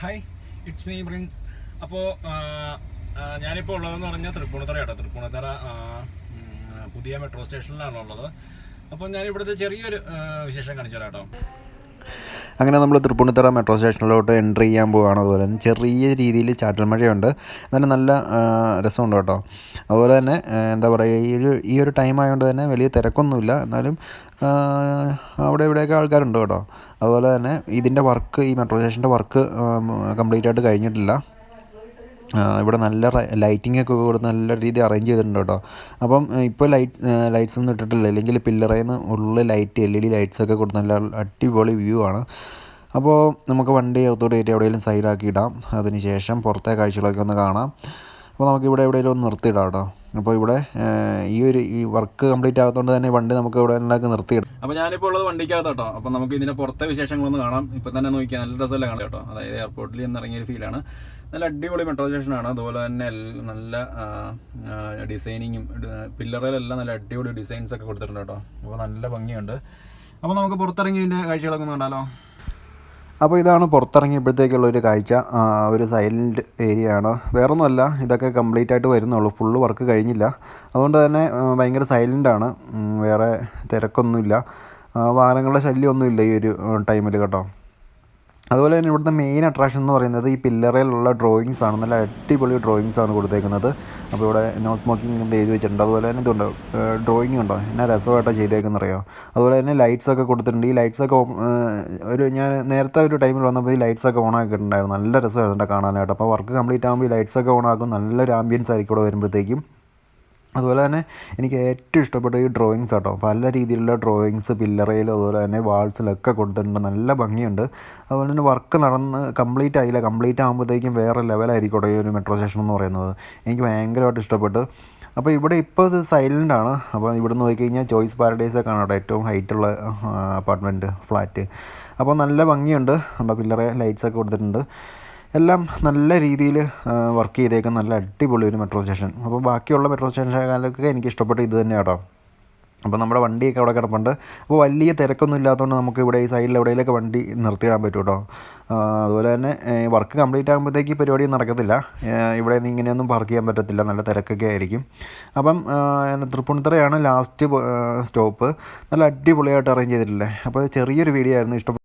Hi it's me Prince അപ്പോൾ ഞാനിപ്പോൾ ഉള്ളതെന്ന് പറഞ്ഞാൽ തൃപ്പൂണിത്തറ കേട്ടോ തൃപ്പൂണിത്തറ പുതിയ മെട്രോ സ്റ്റേഷനിലാണ് ഉള്ളത്. അപ്പോൾ ഞാൻ ഇവിടുത്തെ ചെറിയൊരു വിശേഷം കാണിച്ചു തരാം കേട്ടോ അങ്ങനെ നമ്മൾ തൃപ്പൂണിത്തറ മെട്രോ സ്റ്റേഷനിലോട്ട് എൻട്രി ചെയ്യാൻ പോവുകയാണ് അതുപോലെ തന്നെ ചെറിയ രീതിയിൽ ചാറ്റൽ മഴയുണ്ട്. എന്നാലും നല്ല രസമുണ്ട് കേട്ടോ. അതുപോലെ തന്നെ എന്താ പറയുക ഈ ഒരു ഈ ഒരു ടൈം ആയതുകൊണ്ട് തന്നെ വലിയ തിരക്കൊന്നുമില്ല. എന്നാലും അവിടെ ഇവിടെയൊക്കെ ആൾക്കാരുണ്ട് കേട്ടോ. അതുപോലെ തന്നെ ഇതിന്റെ വർക്ക് ഈ മെട്രോ സ്റ്റേഷന്റെ വർക്ക് കംപ്ലീറ്റ് ആയിട്ട് കഴിഞ്ഞിട്ടില്ല. ഇവിടെ നല്ല ലൈറ്റിംഗ് ഒക്കെ കൊടുത്ത് നല്ല രീതിയിൽ അറേഞ്ച് ചെയ്തിട്ടുണ്ട് കേട്ടോ. അപ്പം ഇപ്പോൾ ലൈറ്റ് ലൈറ്റ്സ് ഒന്നും ഇട്ടിട്ടില്ല. അല്ലെങ്കിൽ പില്ലറയിൽ നിന്ന് ഉള്ളിൽ light L E D lights ഒക്കെ കൊടുത്ത് നല്ല അടിപൊളി വ്യൂ ആണ്. അപ്പോൾ നമുക്ക് വണ്ടി അകത്തോട്ട് കയറ്റി എവിടെയെങ്കിലും സൈഡാക്കി ഇടാം. അതിന് ശേഷം പുറത്തെ കാഴ്ചകളൊക്കെ ഒന്ന് കാണാം. അപ്പോൾ നമുക്ക് ഇവിടെ എവിടെയെങ്കിലും ഒന്ന് നിർത്തിയിടാം കേട്ടോ. അപ്പോൾ ഇവിടെ ഈ ഒരു ഈ വർക്ക് കംപ്ലീറ്റ് ആകാത്തതുകൊണ്ട് തന്നെ വണ്ടി നമുക്ക് ഇവിടെ ഉണ്ടാക്കി നിർത്തിയിടും. അപ്പോൾ ഞാനിപ്പോൾ ഉള്ളത് വണ്ടിക്കകത്ത് കേട്ടോ അപ്പോൾ നമുക്ക് ഇതിന്റെ പുറത്തെ വിശേഷങ്ങളൊന്ന് കാണാം. ഇപ്പോൾ തന്നെ നോക്കിയാൽ നല്ല രസമല്ല കാണാം കേട്ടോ. അതായത് എയർപോർട്ടിൽ നിന്ന് ഇറങ്ങിയ ഒരു ഫീലാണ് നല്ല അടിപൊളി മെട്രോ സ്റ്റേഷനാണ് അതുപോലെ തന്നെ നല്ല ഡിസൈനിങ്ങും പില്ലറിലെല്ലാം നല്ല അടിപൊളി ഡിസൈൻസ് ഒക്കെ കൊടുത്തിട്ടുണ്ട് കേട്ടോ. അപ്പോൾ നല്ല ഭംഗിയുണ്ട്. അപ്പോൾ നമുക്ക് പുറത്തിറങ്ങി ഇതിന്റെ കാഴ്ചകളൊക്കെ ഒന്ന് കണ്ടാലോ? അപ്പോൾ ഇതാണ് പുറത്തിറങ്ങിയപ്പോഴത്തേക്കുള്ള ഒരു കാഴ്ച. ഒരു സൈലന്റ് ഏരിയ ആണ്. വേറൊന്നുമല്ല ഇതൊക്കെ കംപ്ലീറ്റ് ആയിട്ട് വരുന്നുള്ളൂ. ഫുള്ള് വർക്ക് കഴിഞ്ഞില്ല. അതുകൊണ്ട് തന്നെ ഭയങ്കര സൈലന്റ് ആണ്. വേറെ തിരക്കൊന്നുമില്ല. വാഹനങ്ങളുടെ ശല്യമൊന്നുമില്ല ഈ ഒരു ടൈമിൽ കേട്ടോ. അതുപോലെ തന്നെ ഇവിടുത്തെ മെയിൻ അട്രാക്ഷൻ എന്ന് പറയുന്നത് ഈ പില്ലറയിലുള്ള ഡ്രോയിങ്സ് ആണ്. നല്ല അടിപൊളി ഡ്രോയിങ്സ് ആണ് കൊടുത്തേക്കുന്നത്. അപ്പോൾ ഇവിടെ നോ സ്മോക്കിംഗ് എന്ന് എഴുതി വെച്ചിട്ടുണ്ട്. അതുപോലെ തന്നെ ഇതുണ്ട്. ഡ്രോയിങ് ഉണ്ടോ? എന്നാ രസമായിട്ടാണ് ചെയ്തേക്കുന്നത് അറിയോ അതുപോലെ തന്നെ ലൈറ്റ്സ് ഒക്കെ കൊടുത്തിട്ടുണ്ട്. ഈ ലൈറ്റ്സ് ഒക്കെ ഒരു ഞാൻ നേരത്തെ ഒരു ടൈമിൽ വന്നപ്പോൾ ഈ ലൈറ്റ്സ് ഒക്കെ ഓൺ ആക്കിയിട്ടുണ്ടായിരുന്നു. നല്ല രസമായിരുന്നു കാണാനായിട്ട്. അപ്പോൾ വർക്ക് കംപ്ലീറ്റ് ആകുമ്പോൾ ഈ ലൈറ്റ്സ് ഒക്കെ ഓൺ ആക്കും. നല്ലൊരു ആംബിയൻസ് ആയിരിക്കും ഇവിടെ വരുമ്പോഴത്തേക്കും. അതുപോലെ തന്നെ എനിക്ക് ഏറ്റവും ഇഷ്ടപ്പെട്ട ഈ ഡ്രോയിങ്സ് കേട്ടോ പല രീതിയിലുള്ള ഡ്രോയിങ്സ് പില്ലറയിലും അതുപോലെ തന്നെ വാൾസിലൊക്കെ കൊടുത്തിട്ടുണ്ട്. നല്ല ഭംഗിയുണ്ട്. അതുപോലെ തന്നെ വർക്ക് നടന്ന് കംപ്ലീറ്റ് ആയില്ല. കംപ്ലീറ്റ് ആകുമ്പോഴത്തേക്കും വേറെ ലെവലായിരിക്കും ഈ ഒരു മെട്രോ സ്റ്റേഷൻ എന്ന് പറയുന്നത്. എനിക്ക് ഭയങ്കരമായിട്ട് ഇഷ്ടപ്പെട്ടു. അപ്പോൾ ഇവിടെ ഇപ്പോൾ ഇത് സൈലന്റ് ആണ്. അപ്പോൾ ഇവിടെ നോക്കി കഴിഞ്ഞാൽ ചോയ്സ് പാരഡൈസ് ഒക്കെ ആണ് കേട്ടോ. ഏറ്റവും ഹൈറ്റുള്ള അപ്പാർട്ട്മെന്റ് ഫ്ലാറ്റ് അപ്പോൾ നല്ല ഭംഗിയുണ്ട്. നമ്മുടെ പില്ലറെ ലൈറ്റ്സ് ഒക്കെ കൊടുത്തിട്ടുണ്ട്. എല്ലാം നല്ല രീതിയിൽ വർക്ക് ചെയ്തേക്കുന്ന നല്ല അടിപൊളി ഒരു മെട്രോ സ്റ്റേഷൻ അപ്പോൾ ബാക്കിയുള്ള മെട്രോ സ്റ്റേഷനൊക്കെ എനിക്ക് ഇഷ്ടപ്പെട്ട ഇത് തന്നെ കേട്ടോ അപ്പോൾ നമ്മുടെ വണ്ടിയൊക്കെ അവിടെ കിടപ്പുണ്ട്. അപ്പോൾ വലിയ തിരക്കൊന്നും ഇല്ലാത്തതുകൊണ്ട് നമുക്ക് ഇവിടെ ഈ സൈഡിൽ എവിടെയെങ്കിലൊക്കെ വണ്ടി നിർത്തിയിടാൻ പറ്റും കേട്ടോ അതുപോലെ തന്നെ വർക്ക് കംപ്ലീറ്റ് ആകുമ്പോഴത്തേക്ക് പരിപാടി നടക്കത്തില്ല. ഇവിടെ നിന്ന് ഇങ്ങനെയൊന്നും പാർക്ക് ചെയ്യാൻ പറ്റത്തില്ല. നല്ല തിരക്കൊക്കെ ആയിരിക്കും. അപ്പം തൃപ്പൂണിത്തറയാണ് ലാസ്റ്റ് സ്റ്റോപ്പ് നല്ല അടിപൊളിയായിട്ട് അറേഞ്ച് ചെയ്തിട്ടില്ലേ. അപ്പോൾ ചെറിയൊരു വീഡിയോ ആയിരുന്നു. ഇഷ്ടപ്പെട്ടു